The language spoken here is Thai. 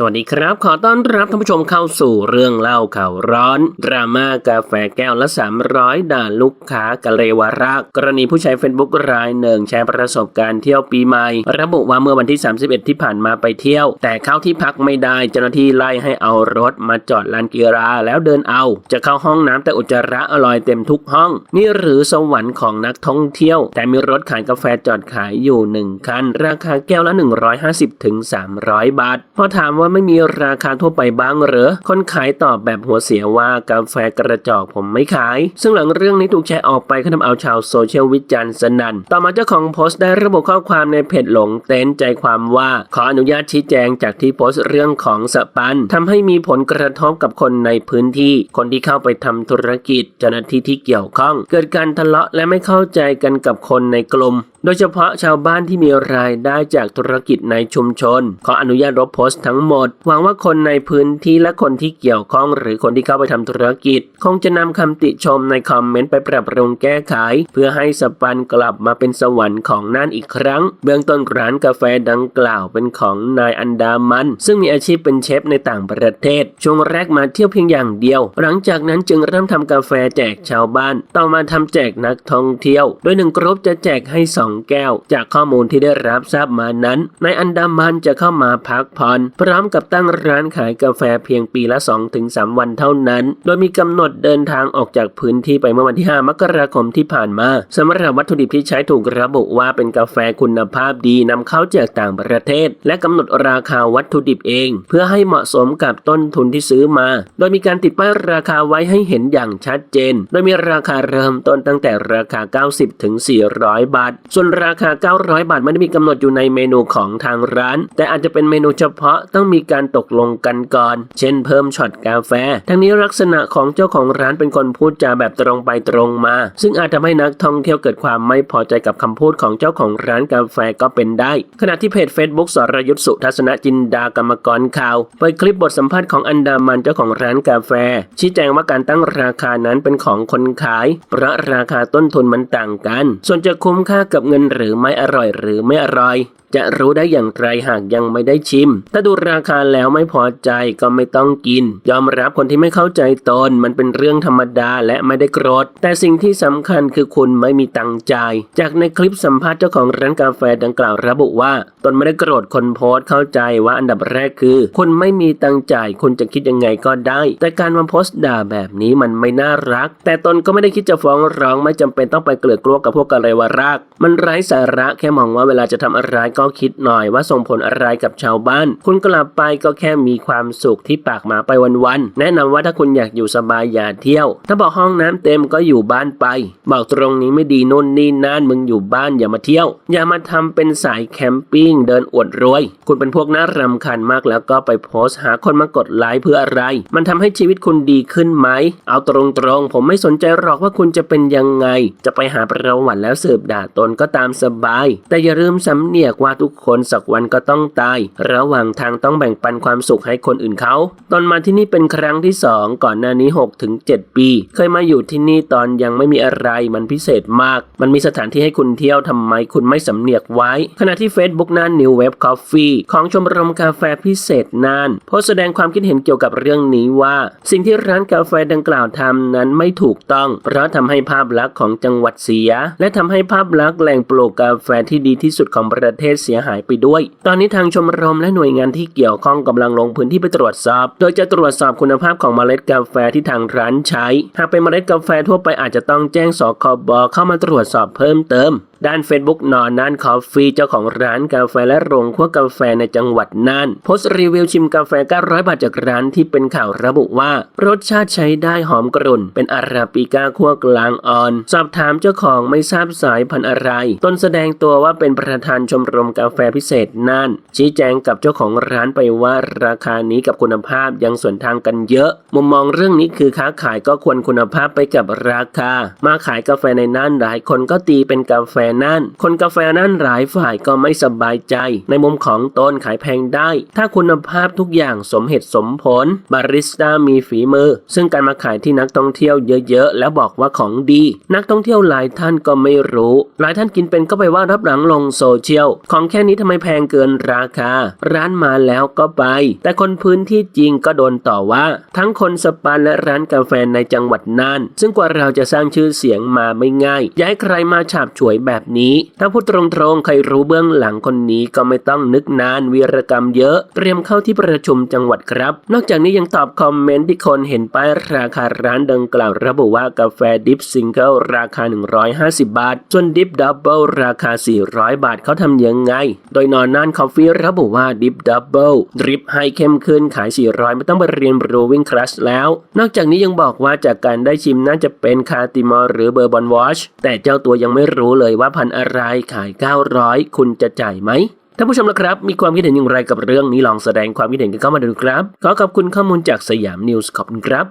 สวัสดีครับ ขอต้อนรับท่านผู้ชมเข้าสู่เรื่องเล่าข่าวร้อน ดราม่ากาแฟแก้วละ 300 ด่าลูกค้ากะเลวารักกรณีผู้ใช้ Facebook รายหนึ่งแชร์ประสบการณ์เที่ยวปีใหม่ ระบุว่าเมื่อวันที่ 31 ที่ผ่านมาไปเที่ยว แต่เข้าที่พักไม่ได้เจ้าหน้าที่ไล่ให้เอารถมาจอดลานกีฬาแล้วเดินเอา จะเข้าห้องน้ำแต่อุจจาระอร่อยเต็มทุกห้อง นี่หรือสวรรค์ของนักท่องเที่ยว แต่มีรถขายกาแฟจอดขายอยู่หนึ่งคันราคาแก้วละ 150ถึง300 บาทพอถามว่าไม่มีราคาทั่วไปบ้างเหรอ คนขายตอบแบบหัวเสียว่ากาแฟกระจอกผมไม่ขาย ซึ่งหลังเรื่องนี้ถูกแชร์ออกไปก็ทำเอาชาวโซเชียลวิจารณ์สนั่น ต่อมาเจ้าของโพสต์ได้ระบุข้อความในเพจหลงเต้นใจความว่าขออนุญาตชี้แจงจากที่โพสต์เรื่องของสปันทำให้มีผลกระทบกับคนในพื้นที่ คนที่เข้าไปทำธุรกิจเจ้าหน้าที่ที่เกี่ยวข้อง เกิดการทะเลาะและไม่เข้าใจกันกับคนในกลุ่มโดยเฉพาะชาวบ้านที่มีรายได้จากธุรกิจในชุมชน ขออนุญาตลบโพสต์ทั้งหมดหวังว่าคนในพื้นที่และคนที่เกี่ยวข้อง หรือคนที่เข้าไปทำธุรกิจ คงจะนำคำติชมในคอมเมนต์ไปปรับปรุงแก้ไข เพื่อให้สปันกลับมาเป็นสวรรค์ของน่านอีกครั้ง เบื้องต้นร้านกาแฟดังกล่าวเป็นของนายอันดามัน ซึ่งมีอาชีพเป็นเชฟในต่างประเทศ ช่วงแรกมาเที่ยวเพียงอย่างเดียว หลังจากนั้นจึงเริ่มทำกาแฟแจกชาวบ้าน ต่อมาทำแจกนักท่องเที่ยว โดยหนึ่งกรุ๊ปจะแจกให้สองแก้ว จากข้อมูลที่ได้รับทราบมานั้นนายอันดามันจะเข้ามาพักผ่อนพร้อมกับตั้งร้านขายกาแฟเพียงปีละ 2-3 วันเท่านั้น โดยมีกำหนดเดินทางออกจากพื้นที่ไปเมื่อวันที่ 5 มกราคมที่ผ่านมาสำหรับวัตถุดิบที่ใช้ถูกระบุว่าเป็นกาแฟคุณภาพดีนำเข้าจากต่างประเทศ และกำหนดราคาวัตถุดิบเอง เพื่อให้เหมาะสมกับต้นทุนที่ซื้อมา โดยมีการติดป้ายราคาไว้ให้เห็นอย่างชัดเจน โดยมีราคาเริ่มต้นตั้งแต่ราคา 90 ถึง 400 บาท ส่วนราคา 900 บาทไม่ได้มีกำหนดอยู่ในเมนูของทางร้าน แต่อาจจะเป็นเมนูเฉพาะต้องมีการตกลงกันก่อน เช่นเพิ่มช็อตกาแฟ ทั้งนี้ลักษณะของเจ้าของร้านเป็นคนพูดจาแบบตรงไปตรงมา ซึ่งอาจทำให้นักท่องเที่ยวเกิดความไม่พอใจกับคำพูดของเจ้าของร้านกาแฟก็เป็นได้ ขณะที่เพจ Facebook สรยุทธสุทัศนจินดากรรมกรข่าวเผยคลิปบทสัมภาษณ์ของอันดามันเจ้าของร้านกาแฟ ชี้แจงว่าการตั้งราคานั้นเป็นของคนขาย เพราะราคาต้นทุนมันต่างกัน ส่วนจะคุ้มค่ากับเงินหรือไม่อร่อยหรือไม่อร่อย จะรู้ได้อย่างไรหากยังไม่ได้ชิม ถ้าดูราาคาแล้วไม่พอใจก็ไม่ต้องกิน ยอมรับคนที่ไม่เข้าใจตนมันเป็นเรื่องธรรมดาและไม่ได้โกรธ แต่สิ่งที่สำคัญคือคุณไม่มีตังค์จ่ายจากในคลิปสัมภาษณ์เจ้าของร้านกาแฟดังกล่าวระบุว่า ตนไม่ได้โกรธคนโพสต์เข้าใจว่าอันดับแรกคือ คุณไม่มีตังค์จ่ายคุณจะคิดยังไงก็ได้ แต่การมาโพสต์ด่าแบบนี้มันไม่น่ารัก แต่ตนก็ไม่ได้คิดจะฟ้องร้องไม่จำเป็นต้องไปเกลือกลัวกับพวกกะเลวาราก มันไร้สาระแค่มองว่าเวลาจะทำอะไรก็คิดหน่อยว่าส่งผลอะไรกับชาวบ้าน คุณกลับไปก็แค่มีความสุขที่ปากหมาไปวันๆแนะนำว่าถ้าคุณอยากอยู่สบายอย่าเที่ยว ถ้าบอกห้องน้ำเต็มก็อยู่บ้านไป บอกตรงนี้ไม่ดีนู่นนี่นั่นมึงอยู่บ้านอย่ามาเที่ยว อย่ามาทำเป็นสายแคมปิ้งเดินอวดรวย คุณเป็นพวกน่ารำคาญมากแล้วก็ไปโพสต์หาคนมากดไลค์เพื่ออะไร มันทำให้ชีวิตคุณดีขึ้นไหม เอาตรงๆผมไม่สนใจหรอกว่าคุณจะเป็นยังไง จะไปหาประวัติแล้วสืบด่าตนก็ตามสบาย แต่อย่าลืมสำเนียกว่าทุกคนสักวันก็ต้องตาย ระหว่างทางต้องแบ่งปันความสุขให้คนอื่นเขาตอนมาที่นี่เป็นครั้งที่สองก่อนหน้านี้6ถึง7ปี เคยมาอยู่ที่นี่ตอนยังไม่มีอะไรมันพิเศษมาก มันมีสถานที่ให้คุณเที่ยวทำไมคุณไม่สำเนียกไว้ ขณะที่ Facebook น่าน New Web Coffee ของชมรมกาแฟพิเศษน่านโพสต์แสดงความคิดเห็นเกี่ยวกับเรื่องนี้ว่า สิ่งที่ร้านกาแฟดังกล่าวทำนั้นไม่ถูกต้อง เพราะทำให้ภาพลักษณ์ของจังหวัดเสีย และทำให้ภาพลักษณ์แหล่งปลูกกาแฟที่ดีที่สุดของประเทศเสียหายไปด้วย ตอนนี้ทางชมรมและหน่วยงานที่เกี่ยวข้องกำลังลงพื้นที่ไปตรวจสอบ โดยจะตรวจสอบคุณภาพของเมล็ดกาแฟที่ทางร้านใช้ หากเป็นเมล็ดกาแฟทั่วไปอาจจะต้องแจ้งสคบเข้ามาตรวจสอบเพิ่มเติมด้าน Facebook นอนน่านคอฟฟี่เจ้าของร้านกาแฟและโรงคั่วกาแฟในจังหวัดน่านโพสต์รีวิวชิมกาแฟ 900 บาทจากร้านที่เป็นข่าวระบุว่า รสชาติใช้ได้หอมกรุ่น เป็นอาราบิก้าคั่วกลางอ่อน สอบถามเจ้าของไม่ทราบสายพันธุ์อะไร ต้นแสดงตัวว่าเป็นประธานชมรมกาแฟพิเศษน่าน ชี้แจงกับเจ้าของร้านไปว่าราคานี้กับคุณภาพยังส่วนทางกันเยอะ มุมมองเรื่องนี้คือค้าขายก็ควรคุณภาพไปกับราคา มาขายกาแฟในน่านหลายคนก็ตีเป็นกาแฟนั่น คนกาแฟนั่นหลายฝ่ายก็ไม่สบายใจ ในมุมของตนขายแพงได้ ถ้าคุณภาพทุกอย่างสมเหตุสมผล บาริสต้ามีฝีมือ ซึ่งการมาขายที่นักท่องเที่ยวเยอะๆ แล้วบอกว่าของดี นักท่องเที่ยวหลายท่านก็ไม่รู้ หลายท่านกินเป็นก็ไปว่ารับหลังลงโซเชียล ของแค่นี้ทำไมแพงเกินราคา ร้านมาแล้วก็ไป แต่คนพื้นที่จริงก็โดนต่อว่า ทั้งคนสปาและร้านกาแฟในจังหวัดน่าน ซึ่งกว่าเราจะสร้างชื่อเสียงมาไม่ง่ายย่าให้ใครมาฉาบฉวยแบบนี้ ถ้าพูดตรงๆ ใครรู้เบื้องหลังคนนี้ก็ไม่ต้องนึกนานวีรกรรมเยอะ เตรียมเข้าที่ประชุมจังหวัดครับ นอกจากนี้ยังตอบคอมเมนต์ที่คนเห็นป้ายราคาร้านดังกล่าวระบุว่ากาแฟดิฟซิงเกิลราคา 150 บาท ส่วนดิฟดับเบิลราคา 400 บาทเขาทำยังไง โดยนอนนั่นคอฟฟี่ระบุว่าดิฟดับเบิลดริปให้เข้มขึ้นขาย 400 ไม่ต้องไปเรียนรูวิ่งคลาสแล้ว นอกจากนี้ยังบอกว่าจากการได้ชิมน่าจะเป็นคาติมอร์หรือเบอร์บอนวอชแต่เจ้าตัวยังไม่รู้เลยว่าพันอะไรขาย 900 คุณจะจ่ายไหมท่านผู้ชมละครับ มีความคิดเห็นอย่างไรกับเรื่องนี้ลองแสดงความคิดเห็นกันเข้ามาดูครับ ขอขอบคุณข้อมูลจากสยามนิวส์ขอบคุณครับ